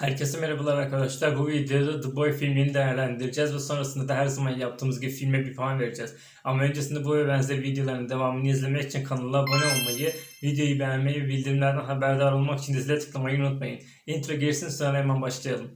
Herkese merhabalar arkadaşlar. Bu videoda The Boy filmini değerlendireceğiz ve sonrasında da her zaman yaptığımız gibi filme bir puan vereceğiz. Ama öncesinde bu ve benzer videoların devamını izlemek için kanala abone olmayı, videoyu beğenmeyi ve bildirimlerden haberdar olmak için de zile tıklamayı unutmayın. Intro girsin sonra hemen başlayalım.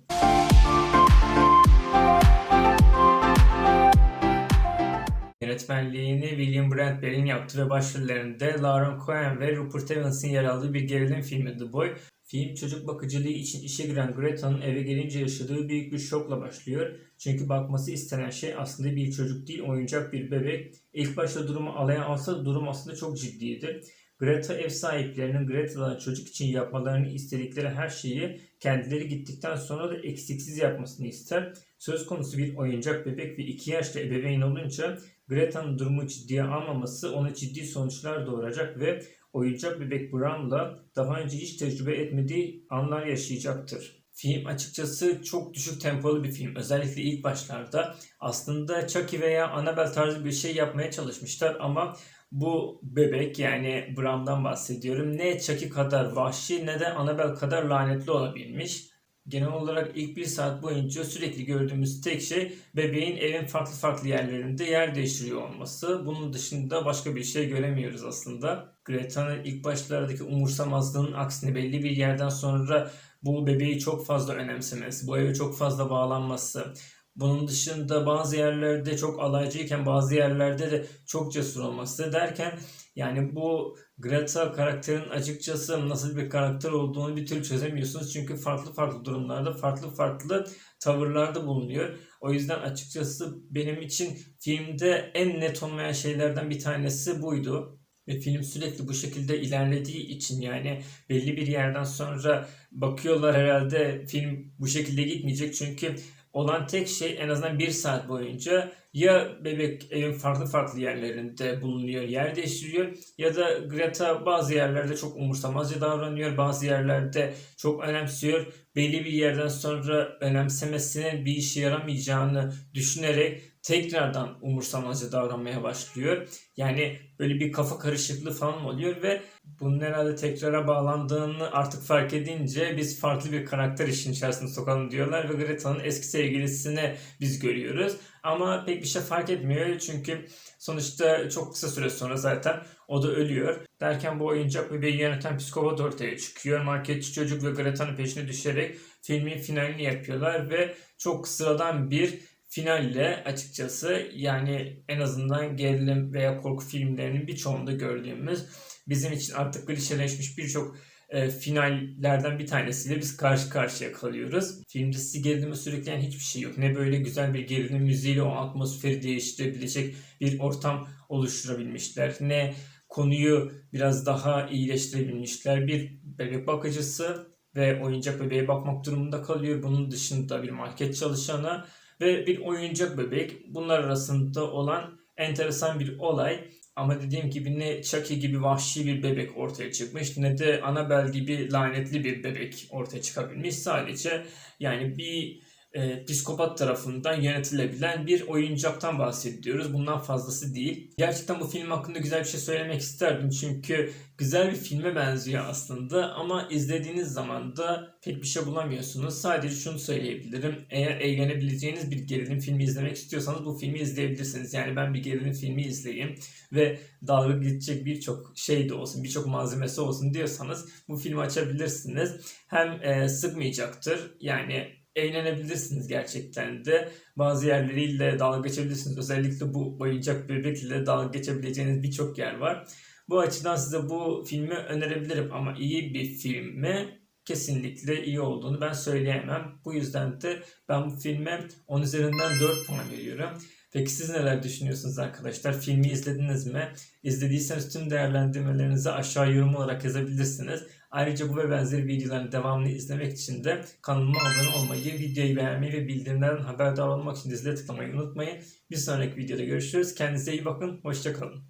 Yönetmenliğini William Brandberry'in yaptı ve başrollerinde Lauren Cohen ve Rupert Evans'ın yer aldığı bir gerilim filmi The Boy. Film çocuk bakıcılığı için işe giren Greta'nın eve gelince yaşadığı büyük bir şokla başlıyor. Çünkü bakması istenen şey aslında bir çocuk değil, oyuncak bir bebek. İlk başta durumu alaya alsa durum aslında çok ciddidir. Greta ev sahiplerinin Greta'dan çocuk için yapmalarını istedikleri her şeyi kendileri gittikten sonra da eksiksiz yapmasını ister. Söz konusu bir oyuncak bebek ve 2 yaşta ebeveyn olunca Greta'nın durumu ciddiye almaması ona ciddi sonuçlar doğuracak ve oyuncak bebek Bram'la daha önce hiç tecrübe etmediği anlar yaşayacaktır. Film açıkçası çok düşük tempolu bir film. Özellikle ilk başlarda aslında Chucky veya Annabelle tarzı bir şey yapmaya çalışmışlar ama bu bebek yani Bram'dan bahsediyorum ne Chucky kadar vahşi ne de Annabelle kadar lanetli olabilmiş. Genel olarak ilk bir saat boyunca sürekli gördüğümüz tek şey bebeğin evin farklı farklı yerlerinde yer değiştiriyor olması. Bunun dışında başka bir şey göremiyoruz aslında. Greta'nın ilk başlardaki umursamazlığının aksine belli bir yerden sonra bu bebeği çok fazla önemsemesi, bu eve çok fazla bağlanması, bunun dışında bazı yerlerde çok alaycıyken bazı yerlerde de çok cesur olması derken yani bu Greta karakterin açıkçası nasıl bir karakter olduğunu bir türlü çözemiyorsunuz. Çünkü farklı farklı durumlarda farklı farklı tavırlarda bulunuyor. O yüzden açıkçası benim için filmde en net olmayan şeylerden bir tanesi buydu. Ve film sürekli bu şekilde ilerlediği için yani belli bir yerden sonra bakıyorlar herhalde film bu şekilde gitmeyecek. Çünkü olan tek şey en azından bir saat boyunca ya bebek evin farklı farklı yerlerinde bulunuyor, yer değiştiriyor ya da Greta bazı yerlerde çok umursamazca davranıyor, bazı yerlerde çok önemsiyor. Belli bir yerden sonra önemsemesinin bir işe yaramayacağını düşünerek tekrardan umursamazca davranmaya başlıyor. Yani böyle bir kafa karışıklığı falan oluyor ve bunun herhalde tekrara bağlandığını artık fark edince biz farklı bir karakter işin içerisine sokalım diyorlar ve Greta'nın eski sevgilisini biz görüyoruz. Ama pek bir şey fark etmiyor çünkü sonuçta çok kısa süre sonra zaten o da ölüyor. Derken bu oyuncak bebeği yöneten psikopat ortaya çıkıyor. Marketçi çocuk ve Greta'nın peşine düşerek filmin finalini yapıyorlar ve çok sıradan bir finalle açıkçası yani en azından gerilim veya korku filmlerinin birçoğunda gördüğümüz bizim için artık klişeleşmiş birçok e, finallerden bir tanesiyle biz karşı karşıya kalıyoruz. Filmde sizi gerilime sürükleyen hiçbir şey yok. Ne böyle güzel bir gerilim müziğiyle o atmosferi değiştirebilecek bir ortam oluşturabilmişler. Ne konuyu biraz daha iyileştirebilmişler. Bir bebek bakıcısı ve oyuncak bebeğe bakmak durumunda kalıyor. Bunun dışında bir market çalışanı ve bir oyuncak bebek. Bunlar arasında olan enteresan bir olay. Ama dediğim gibi ne Chucky gibi vahşi bir bebek ortaya çıkmış ne de Annabelle gibi lanetli bir bebek ortaya çıkabilmiş. Sadece yani bir e, psikopat tarafından yönetilebilen bir oyuncaktan bahsediyoruz. Bundan fazlası değil. Gerçekten bu film hakkında güzel bir şey söylemek isterdim. Çünkü güzel bir filme benziyor aslında ama izlediğiniz zaman da pek bir şey bulamıyorsunuz. Sadece şunu söyleyebilirim. Eğer eğlenebileceğiniz bir gerilim filmi izlemek istiyorsanız bu filmi izleyebilirsiniz. Yani ben bir gerilim filmi izleyeyim ve dalga geçecek birçok şey de olsun, birçok malzemesi olsun diyorsanız bu filmi açabilirsiniz. Hem e, sıkmayacaktır. Yani eğlenebilirsiniz gerçekten de. Bazı yerleriyle dalga geçebilirsiniz. Özellikle bu oyuncak bebekle dalga geçebileceğiniz birçok yer var. Bu açıdan size bu filmi önerebilirim ama iyi bir film mi? Kesinlikle iyi olduğunu ben söyleyemem. Bu yüzden de ben bu filme 10 üzerinden 4 puan veriyorum. Peki siz neler düşünüyorsunuz arkadaşlar? Filmi izlediniz mi? İzlediyseniz tüm değerlendirmelerinizi aşağı yorum olarak yazabilirsiniz. Ayrıca bu ve benzeri videoların devamını izlemek için de kanalıma abone olmayı, videoyu beğenmeyi ve bildirimlerden haberdar olmak için de zile tıklamayı unutmayın. Bir sonraki videoda görüşürüz. Kendinize iyi bakın. Hoşçakalın.